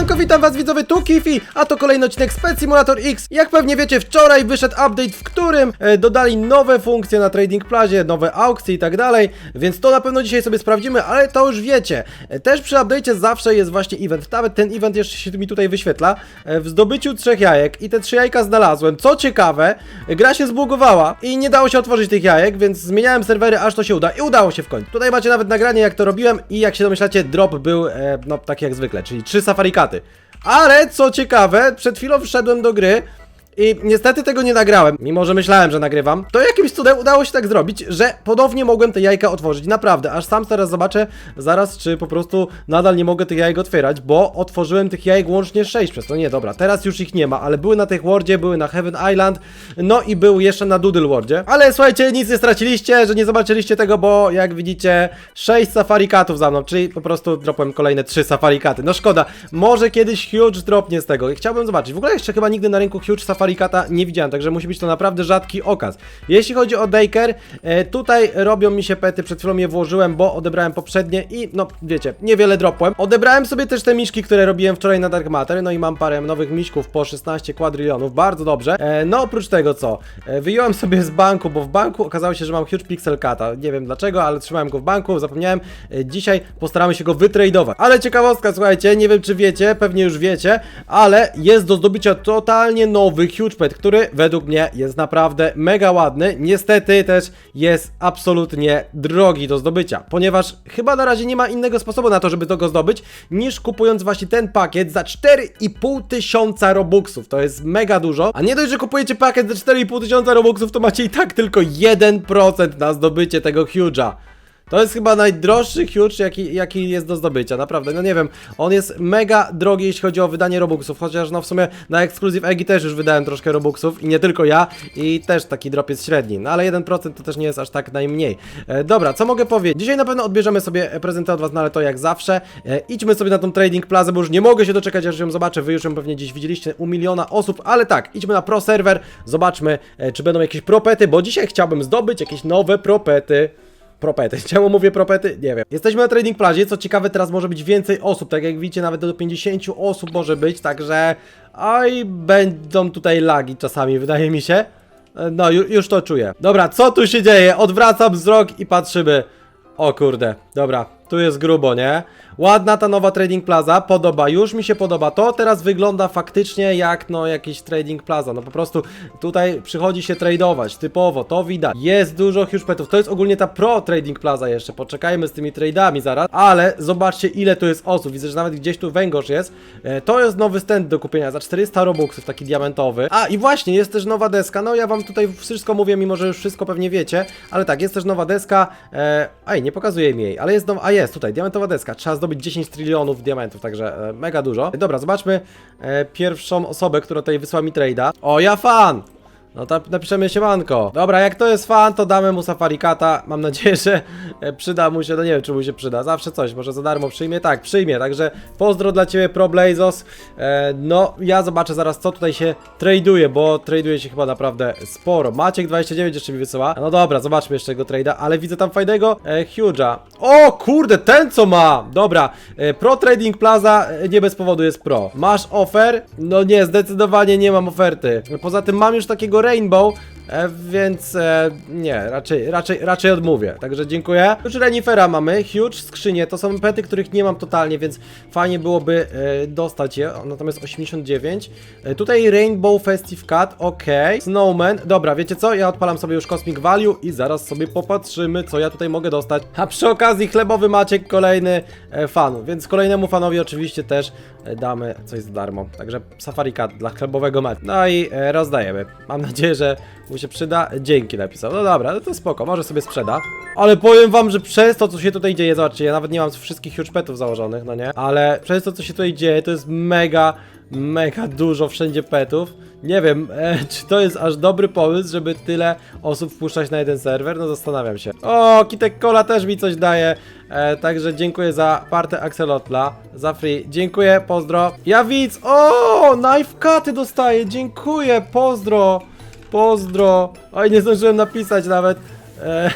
Siemanko, witam was widzowie, tu Kifi, a to kolejny odcinek z Simulator X. Jak pewnie wiecie, wczoraj wyszedł update, w którym e, dodali nowe funkcje na Trading Plazie, nowe aukcje i tak dalej, więc to na pewno dzisiaj sobie sprawdzimy, ale to już wiecie. E, też przy update'cie zawsze jest właśnie event, nawet ten event jeszcze się mi tutaj wyświetla, e, w zdobyciu trzech jajek i te trzy jajka znalazłem. Co ciekawe, e, gra się zbugowała i nie dało się otworzyć tych jajek, więc zmieniałem serwery, aż to się uda i udało się w końcu. Tutaj macie nawet nagranie, jak to robiłem i jak się domyślacie, drop był, e, no taki jak zwykle, czyli trzy safarikaty. Ale co ciekawe, przed chwilą wszedłem do gry i niestety tego nie nagrałem, mimo że myślałem, że nagrywam. To jakimś cudem udało się tak zrobić, że ponownie mogłem te jajka otworzyć. Naprawdę, aż sam teraz zobaczę zaraz, czy po prostu nadal nie mogę tych jajek otwierać, bo otworzyłem tych jajek łącznie 6 przez to. Nie, dobra, teraz już ich nie ma, ale były na tych Wordzie, były na Heaven Island, no i był jeszcze na Doodle Wordzie. Ale słuchajcie, nic nie straciliście, że nie zobaczyliście tego, bo jak widzicie, 6 safarikatów za mną, czyli po prostu dropłem kolejne 3 safarikaty. No szkoda, może kiedyś huge dropnie z tego. Chciałbym zobaczyć. W ogóle jeszcze chyba nigdy na rynku huge safarikata nie widziałem, także musi być to naprawdę rzadki okaz. Jeśli chodzi o Daker, e, tutaj robią mi się pety, przed chwilą je włożyłem, bo odebrałem poprzednie i no wiecie, niewiele dropłem. Odebrałem sobie też te miszki, które robiłem wczoraj na Dark Matter, no i mam parę nowych miśków po 16 kwadrylionów, bardzo dobrze. E, no oprócz tego co, e, wyjąłem sobie z banku, bo w banku okazało się, że mam huge pixel cata, nie wiem dlaczego, ale trzymałem go w banku, zapomniałem. Dzisiaj postaramy się go wytradować. Ale ciekawostka, słuchajcie, nie wiem czy wiecie, pewnie już wiecie, ale jest do zdobycia totalnie nowy huge pet, który według mnie jest naprawdę mega ładny. Niestety też jest absolutnie drogi do zdobycia, ponieważ chyba na razie nie ma innego sposobu na to, żeby to go zdobyć, niż kupując właśnie ten pakiet za 4,5 tysiąca robuxów. To jest mega dużo. A nie dość, że kupujecie pakiet za 4,5 tysiąca robuxów, to macie i tak tylko 1% na zdobycie tego huge'a. To jest chyba najdroższy huge, jaki, jaki jest do zdobycia, naprawdę, no nie wiem, on jest mega drogi, jeśli chodzi o wydanie robuxów, chociaż no w sumie na Exclusive Eggi też już wydałem troszkę robuxów i nie tylko ja, i też taki drop jest średni, no ale 1% to też nie jest aż tak najmniej. E, dobra, co mogę powiedzieć? Dzisiaj na pewno odbierzemy sobie prezenty od was, no ale to jak zawsze, e, idźmy sobie na tą Trading Plaza, bo już nie mogę się doczekać, aż ją zobaczę, wy już ją pewnie gdzieś widzieliście u miliona osób, ale tak, idźmy na pro serwer, zobaczmy, e, czy będą jakieś propety, bo dzisiaj chciałbym zdobyć jakieś nowe propety. Propety. Czemu mówię propety? Nie wiem. Jesteśmy na Trading Plazie, co ciekawe teraz może być więcej osób, tak jak widzicie nawet do 50 osób może być, także oj, będą tutaj lagi czasami, wydaje mi się. No, ju, już to czuję. Dobra, co tu się dzieje? Odwracam wzrok i patrzymy. O kurde, dobra, tu jest grubo, nie? Ładna ta nowa Trading Plaza, podoba, już mi się podoba. To teraz wygląda faktycznie jak no jakiś Trading Plaza. No po prostu tutaj przychodzi się tradeować, typowo, to widać. Jest dużo huge petów. To jest ogólnie ta Pro Trading Plaza jeszcze. Poczekajmy z tymi tradeami zaraz. Ale zobaczcie ile tu jest osób. Widzę, że nawet gdzieś tu węgorz jest. E, To jest nowy stand do kupienia za 400 robuxów, taki diamentowy. A i właśnie, jest też nowa deska. No ja wam tutaj wszystko mówię, mimo że już wszystko pewnie wiecie. Ale tak, jest też nowa deska. E, Aj, nie pokazuję mi jej, ale jest nowa. A tutaj, diamentowa deska. Trzeba zdobyć 10 trylionów diamentów, także e, mega dużo. Dobra, zobaczmy e, pierwszą osobę, która tutaj wysłała mi trade'a. O, ja fan! No to napiszemy siemanko. Dobra, jak to jest fan, to damy mu safarikata. Mam nadzieję, że e, przyda mu się, no nie wiem czy mu się przyda. Zawsze coś, może za darmo przyjmie. Tak, przyjmie, także pozdro dla ciebie ProBlazos. E, no, ja zobaczę zaraz co tutaj się traduje, bo traduje się chyba naprawdę sporo. Maciek29 jeszcze mi wysyła. No dobra, zobaczmy jeszcze jego trade'a, ale widzę tam fajnego e, Huge'a. O kurde, ten co ma! Dobra, e, Pro Trading Plaza e, nie bez powodu jest pro. Masz offer? No nie, zdecydowanie nie mam oferty. Poza tym mam już takiego Rainbow, e, więc e, nie, raczej, raczej, raczej odmówię. Także dziękuję. Już Renifera mamy, huge skrzynie, to są pety, których nie mam totalnie, więc fajnie byłoby e, dostać je. Natomiast 89. E, tutaj Rainbow Festive Cat, ok. Snowman, dobra, wiecie co? Ja odpalam sobie już Cosmic Value i zaraz sobie popatrzymy, co ja tutaj mogę dostać. A przy okazji chlebowy Maciek kolejny e, fan, więc kolejnemu fanowi oczywiście też e, damy coś za darmo. Także Safari Cat dla chlebowego Maciek. No i e, rozdajemy. Mam nadzieję, że się przyda. Dzięki napisał. No dobra, no to spoko, może sobie sprzeda. Ale powiem wam, że przez to, co się tutaj dzieje, zobaczcie, ja nawet nie mam wszystkich huge petów założonych, no nie? Ale przez to, co się tutaj dzieje, to jest mega, mega dużo wszędzie petów. Nie wiem, e, czy to jest aż dobry pomysł, żeby tyle osób wpuszczać na jeden serwer? No zastanawiam się. O, Kitek Cola też mi coś daje. E, także dziękuję za partę Axelotla, za free. Dziękuję, pozdro. Ja widz, o, knife cuty dostaję, dziękuję, pozdro, pozdro. Oj, nie zdążyłem napisać nawet. E,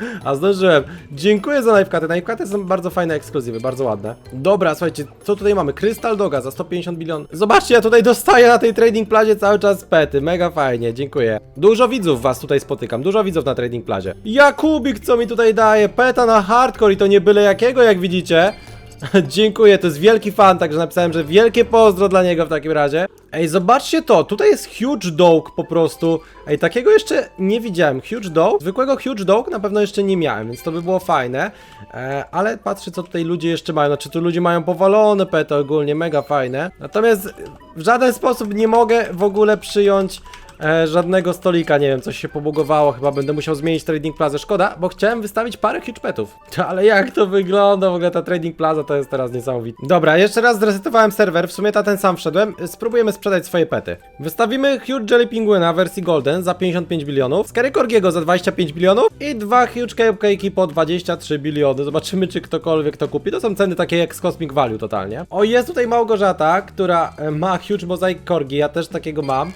A zdążyłem. Dziękuję za knifekaty. Knifekaty są bardzo fajne ekskluzywy, bardzo ładne. Dobra, słuchajcie, co tutaj mamy? Krystal Doga za 150 bilion. Zobaczcie, ja tutaj dostaję na tej trading plazie cały czas pety. Mega fajnie, dziękuję. Dużo widzów was tutaj spotykam, dużo widzów na trading plazie. Jakubik, co mi tutaj daje? Peta na hardcore i to nie byle jakiego, jak widzicie. Dziękuję, to jest wielki fan, także napisałem, że wielkie pozdro dla niego w takim razie. Ej, zobaczcie to, tutaj jest Huge Dog po prostu. Ej, takiego jeszcze nie widziałem. Huge Dog? Zwykłego Huge Dog na pewno jeszcze nie miałem, więc to by było fajne. E, ale patrzę, co tutaj ludzie jeszcze mają. Znaczy, tu ludzie mają powalone pety ogólnie, mega fajne. Natomiast w żaden sposób nie mogę w ogóle przyjąć e, żadnego stolika, nie wiem, coś się pobugowało, chyba będę musiał zmienić Trading Plaza, szkoda, bo chciałem wystawić parę huge petów. Ale jak to wygląda, w ogóle ta Trading Plaza to jest teraz niesamowite. Dobra, jeszcze raz zresetowałem serwer, w sumie ta ten sam wszedłem, spróbujemy sprzedać swoje pety. Wystawimy Huge Jelly Penguina wersji Golden za 55 bilionów, Scary Corgiego za 25 bilionów i dwa Huge Cupcake'i po 23 biliony. Zobaczymy, czy ktokolwiek to kupi. To są ceny takie jak z Cosmic Value totalnie. O, jest tutaj Małgorzata, która e, ma Huge Mosaic Corgi, ja też takiego mam.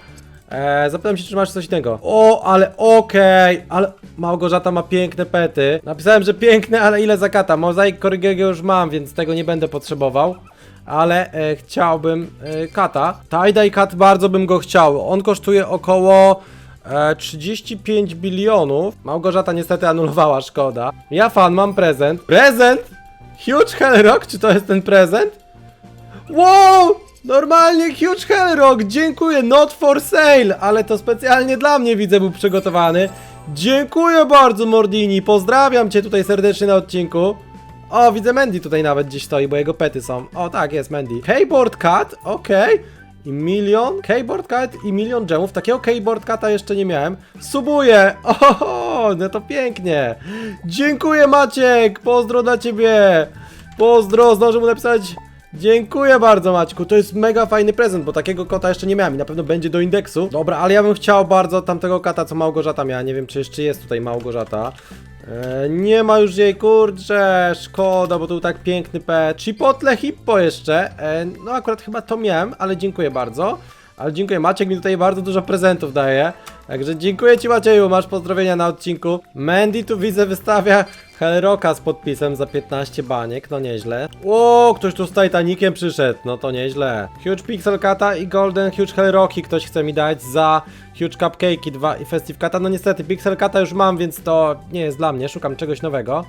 Eee, zapytam się, czy masz coś innego. O, ale okej, ale Małgorzata ma piękne pety. Napisałem, że piękne, ale ile zakata? Mozaik Korgiego już mam, więc tego nie będę potrzebował. Ale e, chciałbym e, kata. Tie-dye kat bardzo bym go chciał. On kosztuje około e, 35 bilionów. Małgorzata niestety anulowała, szkoda. Ja fan, mam prezent. Prezent? Huge Hellrock, czy to jest ten prezent? Wow! Normalnie Huge Hellrock, dziękuję, not for sale, ale to specjalnie dla mnie widzę był przygotowany. Dziękuję bardzo Mordini, pozdrawiam cię tutaj serdecznie na odcinku. O, widzę Mandy tutaj nawet gdzieś stoi, bo jego pety są. O, tak, jest Mandy. Keyboard Cat, okej. I milion, keyboard cat i milion gemów. Takiego keyboard cata jeszcze nie miałem. Subuję! Oho, no to pięknie. Dziękuję Maciek, pozdro dla ciebie. Pozdro, zdążę mu napisać Dziękuję bardzo Maćku, to jest mega fajny prezent, bo takiego kota jeszcze nie miałem i na pewno będzie do indeksu. Dobra, ale ja bym chciał bardzo tamtego kata, co Małgorzata miała, nie wiem czy jeszcze jest tutaj Małgorzata. E, nie ma już jej, kurczę, szkoda, bo to był tak piękny pet. Chipotle Hippo jeszcze, e, no akurat chyba to miałem, ale dziękuję bardzo. Ale dziękuję, Maciek mi tutaj bardzo dużo prezentów daje. Także dziękuję Ci Macieju, masz pozdrowienia na odcinku. Mandy tu widzę wystawia Hellrocka z podpisem za 15 baniek, no nieźle. O, ktoś tu z Titanikiem przyszedł, no to nieźle. Huge Pixel Cata i Golden Huge Hellrocki ktoś chce mi dać za Huge Cupcake'i 2 i Festive Cata. No niestety Pixel Cata już mam, więc to nie jest dla mnie, szukam czegoś nowego.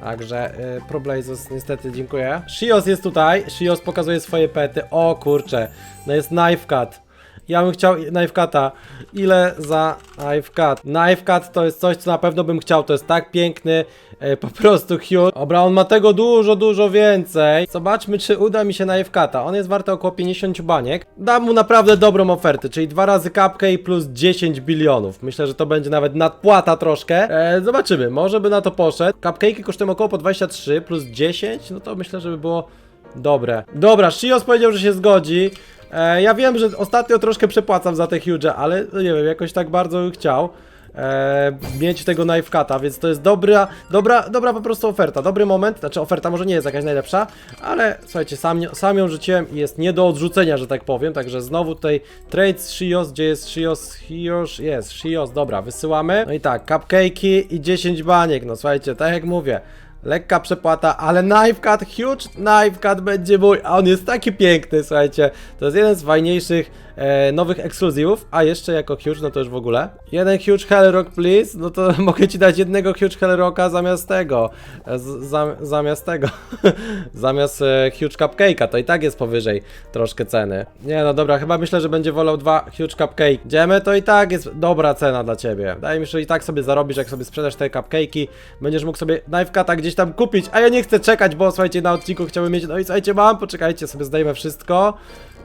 Także y, Problazos niestety dziękuję. Shios jest tutaj, Shios pokazuje swoje pety. O kurczę, no jest Knife Cut. Ja bym chciał Knife Cut'a. Ile za Knife Cut? Knife Cut to jest coś, co na pewno bym chciał. To jest tak piękny, e, po prostu huge. Dobra, on ma tego dużo, dużo więcej. Zobaczmy, czy uda mi się Knife Cut'a. On jest warty około 50 baniek. Dam mu naprawdę dobrą ofertę, czyli dwa razy kapkę i plus 10 bilionów. Myślę, że to będzie nawet nadpłata troszkę. E, zobaczymy, może by na to poszedł. Cupcake'i kosztują około po 23 plus 10, no to myślę, że by było dobre. Dobra, Shios powiedział, że się zgodzi. E, ja wiem, że ostatnio troszkę przepłacam za te huge, ale no nie wiem, jakoś tak bardzo bym chciał e, mieć tego knife cut'a, więc to jest dobra, dobra, dobra po prostu oferta, dobry moment, znaczy oferta może nie jest jakaś najlepsza, ale słuchajcie, sam, sam ją rzuciłem i jest nie do odrzucenia, że tak powiem, także znowu tutaj trade z Shios, gdzie jest Shios, Shios, jest Shios, dobra, wysyłamy, no i tak, cupcake'i i 10 baniek, no słuchajcie, tak jak mówię, Lekka przepłata, ale knife cut, huge knife cut będzie mój, a on jest taki piękny, słuchajcie. To jest jeden z fajniejszych e, nowych ekskluzywów, a jeszcze jako huge, no to już w ogóle. Jeden huge Hellrock, please, no to mogę ci dać jednego huge Hellrocka zamiast tego, e, z, zam, zamiast tego, zamiast e, huge cupcake'a, to i tak jest powyżej troszkę ceny. Nie no dobra, chyba myślę, że będzie wolał dwa huge cupcake. Idziemy, to i tak jest dobra cena dla ciebie. Wydaje mi że i tak sobie zarobisz, jak sobie sprzedasz te cupcake'i, będziesz mógł sobie knife cut'a gdzieś tam kupić, a ja nie chcę czekać, bo słuchajcie, na odcinku chciałbym mieć, no i słuchajcie, mam, poczekajcie, sobie zdejmę wszystko.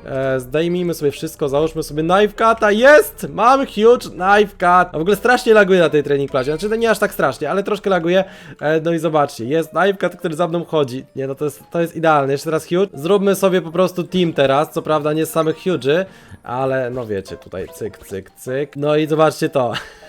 E, zdejmijmy sobie wszystko, załóżmy sobie knife cut'a, jest! Mam huge knife cut! A w ogóle strasznie laguje na tej training plazie, znaczy to nie aż tak strasznie, ale troszkę laguje. E, no i zobaczcie, jest knife cut, który za mną chodzi. Nie no, to jest, to jest idealne, jeszcze teraz huge. Zróbmy sobie po prostu team teraz, co prawda nie z samych huge'y, ale no wiecie, tutaj cyk, cyk, cyk. No i zobaczcie to.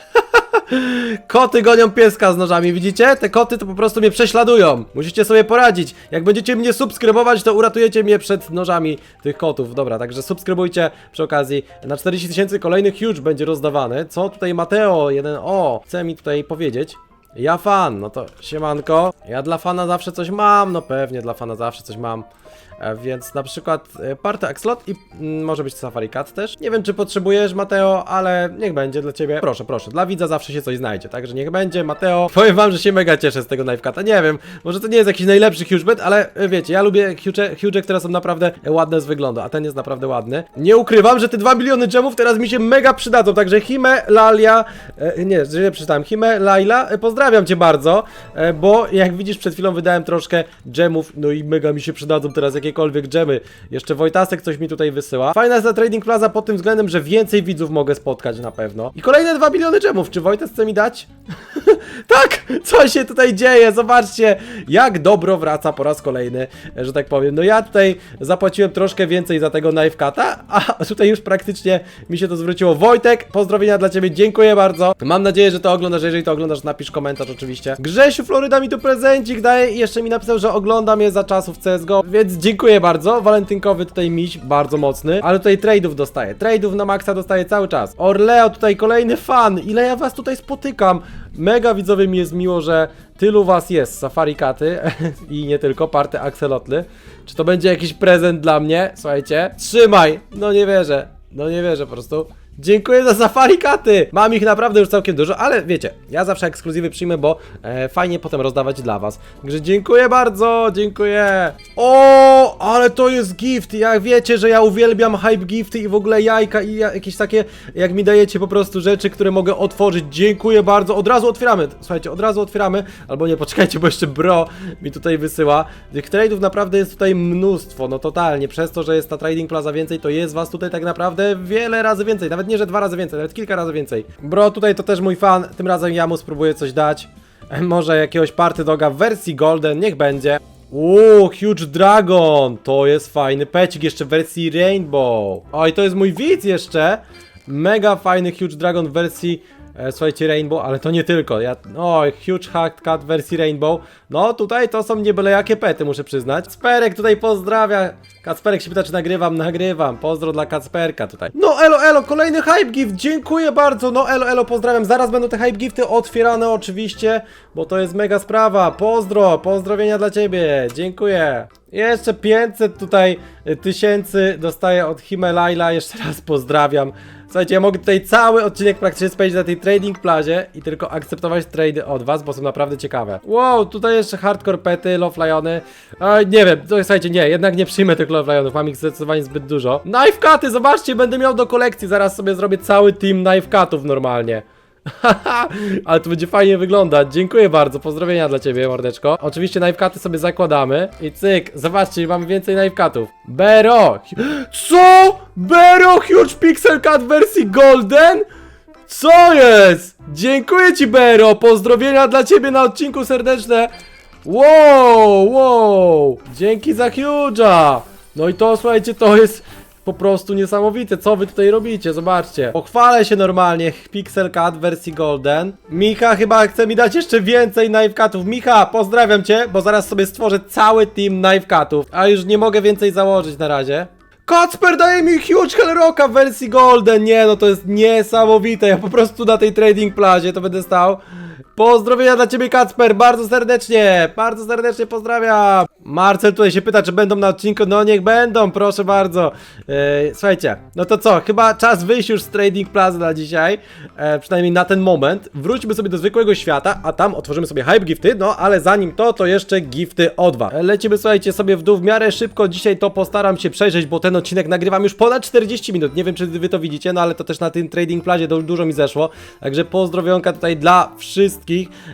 Koty gonią pieska z nożami, widzicie? Te koty to po prostu mnie prześladują. Musicie sobie poradzić. Jak będziecie mnie subskrybować, to uratujecie mnie przed nożami tych kotów. Dobra, także subskrybujcie przy okazji. Na 40 tysięcy kolejnych huge będzie rozdawany. Co tutaj Mateo, jeden o, chce mi tutaj powiedzieć. Ja fan, no to siemanko. Ja dla fana zawsze coś mam, no pewnie dla fana zawsze coś mam. E, Więc na przykład e, Party Axlot i mm, może być Safari Cat też. Nie wiem czy potrzebujesz Mateo, ale niech będzie dla ciebie. Proszę, proszę, dla widza zawsze się coś znajdzie, także niech będzie Mateo. Powiem wam, że się mega cieszę z tego Knife Cata. Nie wiem, może to nie jest jakiś najlepszy huge bet, ale e, wiecie, ja lubię huge, huge które są naprawdę ładne z wyglądu, a ten jest naprawdę ładny. Nie ukrywam, że te 2 miliony gemów teraz mi się mega przydadzą, także Hime, Lalia, e, nie, źle przeczytałem, Hime, Laila, e, pozdrawiam cię bardzo, e, bo jak widzisz przed chwilą wydałem troszkę gemów, no i mega mi się przydadzą teraz jakiekolwiek gemy. Jeszcze Wojtasek coś mi tutaj wysyła. Fajna jest ta Trading Plaza pod tym względem, że więcej widzów mogę spotkać na pewno. I kolejne 2 miliony gemów, czy Wojtas chce mi dać? tak, co się tutaj dzieje? Zobaczcie, jak dobro wraca po raz kolejny, e, że tak powiem. No ja tutaj zapłaciłem troszkę więcej za tego Knife Cata, a tutaj już praktycznie mi się to zwróciło. Wojtek, pozdrowienia dla Ciebie, dziękuję bardzo. Mam nadzieję, że to oglądasz, jeżeli to oglądasz, napisz komentarz oczywiście. Grzesiu Floryda mi tu prezencik daje i jeszcze mi napisał, że ogląda mnie za czasów CSGO, więc dziękuję bardzo. Walentynkowy tutaj miś, bardzo mocny, ale tutaj trade'ów dostaję. Trade'ów na maksa dostaję cały czas. Orleo tutaj kolejny fan, ile ja was tutaj spotykam. Mega widzowie mi jest miło, że tylu was jest, Safari Katy i nie tylko, party Axelotly. Czy to będzie jakiś prezent dla mnie? Słuchajcie, trzymaj! No nie wierzę, no nie wierzę po prostu. Dziękuję za safari katy! Mam ich naprawdę już całkiem dużo, ale wiecie, ja zawsze ekskluzywy przyjmę, bo e, fajnie potem rozdawać dla was. Także dziękuję bardzo, dziękuję. O, ale to jest gift. Jak wiecie, że ja uwielbiam hype gifty i w ogóle jajka i ja, jakieś takie, jak mi dajecie po prostu rzeczy, które mogę otworzyć. Dziękuję bardzo. Od razu otwieramy. Słuchajcie, od razu otwieramy. Albo nie, poczekajcie, bo jeszcze bro mi tutaj wysyła. Tych trade'ów naprawdę jest tutaj mnóstwo, no totalnie. Przez to, że jest ta Trading Plaza więcej, to jest was tutaj tak naprawdę wiele razy więcej. Nawet nie, że dwa razy więcej, nawet kilka razy więcej. Bro, tutaj to też mój fan. Tym razem ja mu spróbuję coś dać. Może jakiegoś party doga w wersji Golden, niech będzie. Uuu, Huge Dragon! To jest fajny pecik jeszcze w wersji Rainbow. Oj, to jest mój widz jeszcze. Mega fajny Huge Dragon w wersji, e, słuchajcie, Rainbow, ale to nie tylko. Ja, oj, Huge Hacked Cat wersji Rainbow. No, tutaj to są nie byle jakie pety, muszę przyznać. Sperek tutaj pozdrawia. Kacperek się pyta, czy nagrywam. Nagrywam. Pozdro dla Kacperka tutaj. No, elo, elo, kolejny hype gift. Dziękuję bardzo. No, elo, elo, pozdrawiam. Zaraz będą te hype gifty otwierane oczywiście, bo to jest mega sprawa. Pozdro, pozdrowienia dla ciebie. Dziękuję. Jeszcze 500 tutaj y, tysięcy dostaję od Himelajla. Jeszcze raz pozdrawiam. Słuchajcie, ja mogę tutaj cały odcinek praktycznie spędzić na tej trading plazie i tylko akceptować trady od was, bo są naprawdę ciekawe. Wow, tutaj jeszcze hardcore pety, love liony. E, nie wiem, to, słuchajcie, nie, jednak nie przyjmę tych love lionów, mam ich zdecydowanie zbyt dużo. Knife cuty, zobaczcie, będę miał do kolekcji, zaraz sobie zrobię cały team knife cutów normalnie. Ale to będzie fajnie wyglądać. Dziękuję bardzo, pozdrowienia dla ciebie, mordeczko. Oczywiście knifecaty sobie zakładamy i cyk, zobaczcie, mamy więcej knifecatów. Bero! Co? Bero Huge Pixel Cut wersji Golden? Co jest? Dziękuję ci, Bero! Pozdrowienia dla ciebie na odcinku serdeczne. Wow, wow! Dzięki za Huge'a! No i to, słuchajcie, to jest po prostu niesamowite, co wy tutaj robicie, zobaczcie. Pochwalę się normalnie, Pixel Cut w wersji Golden. Micha chyba chce mi dać jeszcze więcej Knife Cutów. Micha, pozdrawiam cię, bo zaraz sobie stworzę cały team Knife Cutów. A już nie mogę więcej założyć na razie. Kacper daje mi huge Hellrocka w wersji Golden. Nie, no to jest niesamowite. Ja po prostu na tej trading plazie to będę stał. Pozdrowienia dla ciebie Kacper, bardzo serdecznie, bardzo serdecznie pozdrawiam. Marcel tutaj się pyta, czy będą na odcinku, no niech będą, proszę bardzo. E, słuchajcie, no to co, chyba czas wyjść już z Trading Plaza na dzisiaj, e, przynajmniej na ten moment. Wróćmy sobie do zwykłego świata, a tam otworzymy sobie hype gifty, no ale zanim to, to jeszcze gifty od was. E, Lecimy, słuchajcie, sobie w dół w miarę szybko, dzisiaj to postaram się przejrzeć, bo ten odcinek nagrywam już ponad 40 minut, nie wiem czy wy to widzicie, no ale to też na tym Trading Plazie du- dużo mi zeszło, także pozdrowionka tutaj dla wszystkich.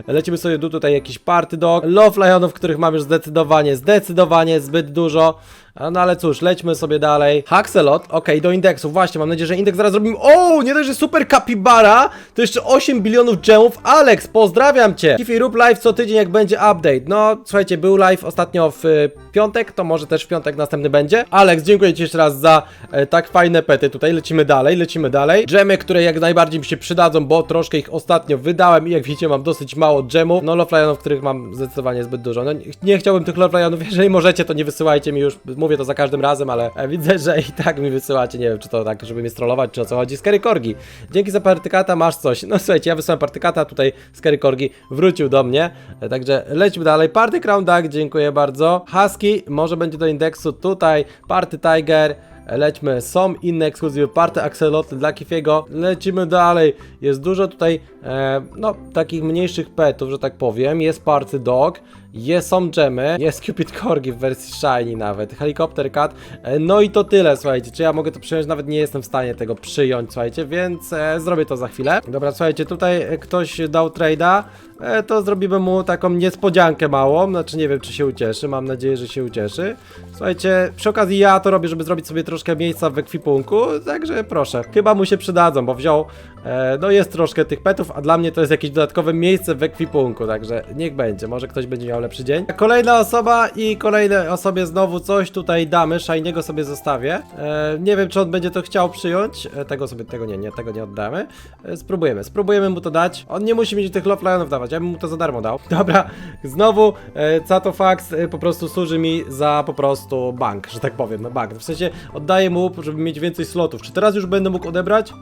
Lecimy sobie dół, tutaj jakiś party dog, love lionów, których mam już zdecydowanie, zdecydowanie zbyt dużo. No ale cóż, lećmy sobie dalej. Haxelot, okej, do indeksu, właśnie, mam nadzieję, że indeks zaraz zrobimy. O, nie dość, że super capybara, to jeszcze 8 bilionów gemów. Alex, pozdrawiam cię. Kifi, rób live co tydzień, jak będzie update. No, słuchajcie, był live ostatnio w y, piątek, to może też w piątek następny będzie. Alex, dziękuję ci jeszcze raz za e, tak fajne pety tutaj. Lecimy dalej, lecimy dalej. Dżemy, które jak najbardziej mi się przydadzą, bo troszkę ich ostatnio wydałem i jak widzicie, mam dosyć mało dżemów. No, love lionów, których mam zdecydowanie zbyt dużo. No, nie, nie chciałbym tych love lionów, jeżeli możecie, to nie wysyłajcie mi już. Mówię to za każdym razem, ale e, widzę, że i tak mi wysyłacie, nie wiem, czy to tak, żeby mnie strollować, czy o co chodzi. Scary Corgi, dzięki za partykata, masz coś. No słuchajcie, ja wysłałem partykata, tutaj Scary Corgi wrócił do mnie, e, także lećmy dalej. Party Crown Duck, dziękuję bardzo. Husky, może będzie do indeksu tutaj, Party Tiger, Lećmy, są inne ekskluzywy, party axeloty dla Kifiego, lecimy dalej, jest dużo tutaj, e, no, takich mniejszych petów, że tak powiem, jest party dog, jest, są dżemy, jest Cupid Corgi w wersji shiny nawet, helikopter cat, e, no i to tyle, słuchajcie, czy ja mogę to przyjąć, nawet nie jestem w stanie tego przyjąć, słuchajcie, więc e, zrobię to za chwilę. Dobra, słuchajcie, tutaj e, ktoś dał trade'a, e, to zrobimy mu taką niespodziankę małą, znaczy nie wiem, czy się ucieszy, mam nadzieję, że się ucieszy. Słuchajcie, przy okazji ja to robię, żeby zrobić sobie troszkę miejsca w ekwipunku, także proszę, chyba mu się przydadzą, bo wziął, e, no jest troszkę tych petów, a dla mnie to jest jakieś dodatkowe miejsce w ekwipunku, także niech będzie, może ktoś będzie miał lepszy dzień. Kolejna osoba i kolejnej osobie znowu coś tutaj damy, szajniego sobie zostawię. E, nie wiem, czy on będzie to chciał przyjąć, e, tego sobie, tego nie, nie, tego nie oddamy. E, spróbujemy, spróbujemy mu to dać. On nie musi mieć tych Love Lionów dawać, ja bym mu to za darmo dał. Dobra, znowu e, Catofax e, po prostu służy mi za po prostu bank, że tak powiem, no bank. W sensie oddaję mu, żeby mieć więcej slotów. Czy teraz już będę mógł odebrać?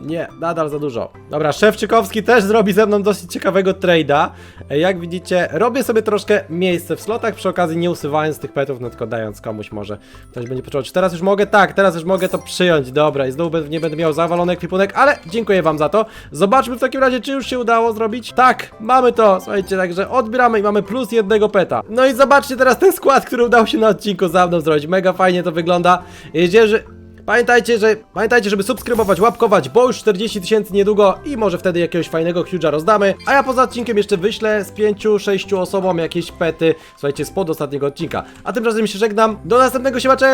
Nie, nadal za dużo. Dobra, Szewczykowski też zrobi ze mną dosyć ciekawego trade'a. Jak widzicie, robię sobie troszkę miejsce w slotach, przy okazji nie usuwając tych petów, no tylko dając komuś może. Ktoś będzie potrzebował. Czy teraz już mogę? Tak, teraz już mogę to przyjąć. Dobra, i znowu nie będę miał zawalony ekwipunek, ale dziękuję wam za to. Zobaczmy w takim razie, czy już się udało zrobić. Tak, mamy to. Słuchajcie, także odbieramy i mamy plus jednego peta. No i zobaczcie teraz ten skład, który udało się na odcinku za mną zrobić. Mega fajnie to wygląda. Że Pamiętajcie, że pamiętajcie, żeby subskrybować, łapkować, bo już 40 tysięcy niedługo i może wtedy jakiegoś fajnego huge'a rozdamy. A ja poza odcinkiem jeszcze wyślę z 5-6 osobom jakieś pety, słuchajcie, spod ostatniego odcinka. A tymczasem się żegnam. Do następnego siema, cześć!